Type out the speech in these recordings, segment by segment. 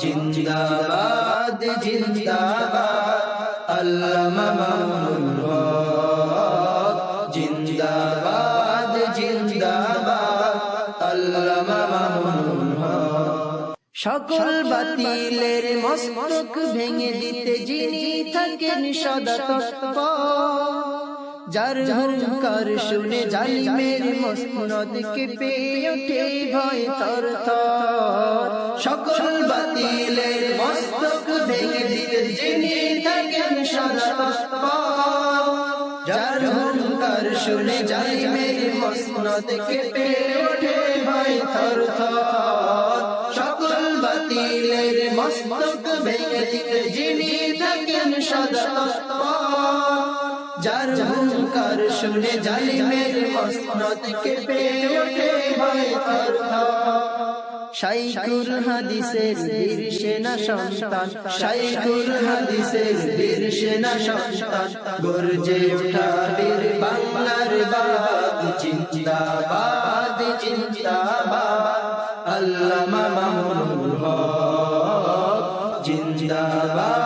জিন্দাবাদ জিন্দাবাদ আল্লামা জিন্দাবাদ জিন্দাবাদ আল্লামা সকল বাতিলের মস্তক ভেঙে দিতে যিনি থাকেন সদা যার হুঙ্কার শুনে জালিমের মসনদ কেঁপে ওঠে ভয় থর সকল বাতিলের মস্তক ভেঙে দিতে যিনি থাকেন সদা যার হুঙ্কার শুনে জালিমের কেঁপে ওঠে ভয় থর সকল বাতিলের মস্তক ভেঙে দিতে যিনি থাকেন সদা যার হুঙ্কার শুনে জালিমের মসনদ কেঁপে ওঠে ভয় থর শাইখুল হাদিসের বীর সেনা সন্তান শাইখুল হাদিসের বীর সেনা সন্তান, গর্জে ওঠা বীর বাংলার বাদ জিন্দাবাদ জিন্দাবাদ। আল্লামা মামুনুল হক, জিন্দাবাদ।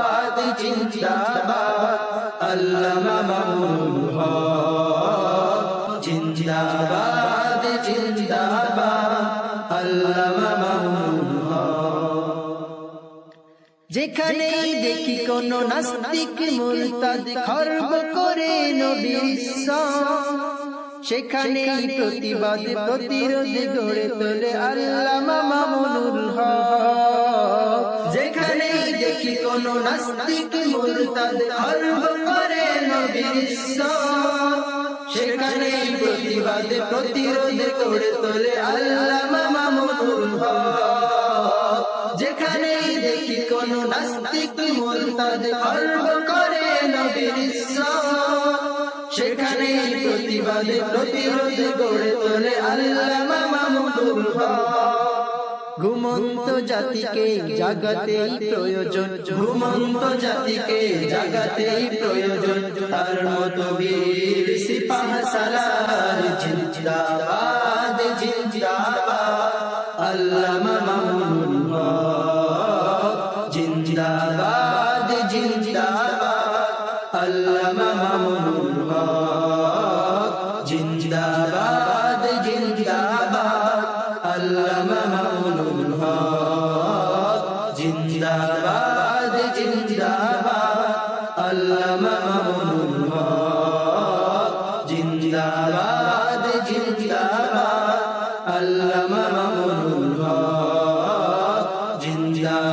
জিন্দাবাদ আল্লামা মামুনুল হক। জিন্দাবাদ জিন্দাবাদ আল্লামা যেখানেই দেখি কোন নাস্তিক মুরতাদ খর্ব করে ইসলাম, সেখানেই প্রতিবাদ প্রতিরোধ গড়ে তোলে আল্লামা মামুনুল হক। যেখানেই দেখি কোন নাস্তিক মুরতাদ খর্ব করে নবীর সেখানেই প্রতিবাদ প্রতিরোধ গড়ে তোলে আল্লামা মামুনুল হক। যেখানেই দেখি কোন নাস্তিক মুরতাদ গর্ব করে নবীর সেখানেই বিপদে ঘুমন্ত জাতিকে জাগাতে প্রয়োজন। ঘুমন্ত জাতিকে জাগাতে প্রয়োজন। তার মতো বীর সিপাহ সালার জিন্দাবাদ জিন্দাবাদ। আল্লামা মাহমুদুল জিন্দাবাদ। জিন্দাবাদ আল্লামা মামুনুল হক জিন্দাবাদ জিন্দাবাদ আল্লামা জিন্দাবাদ।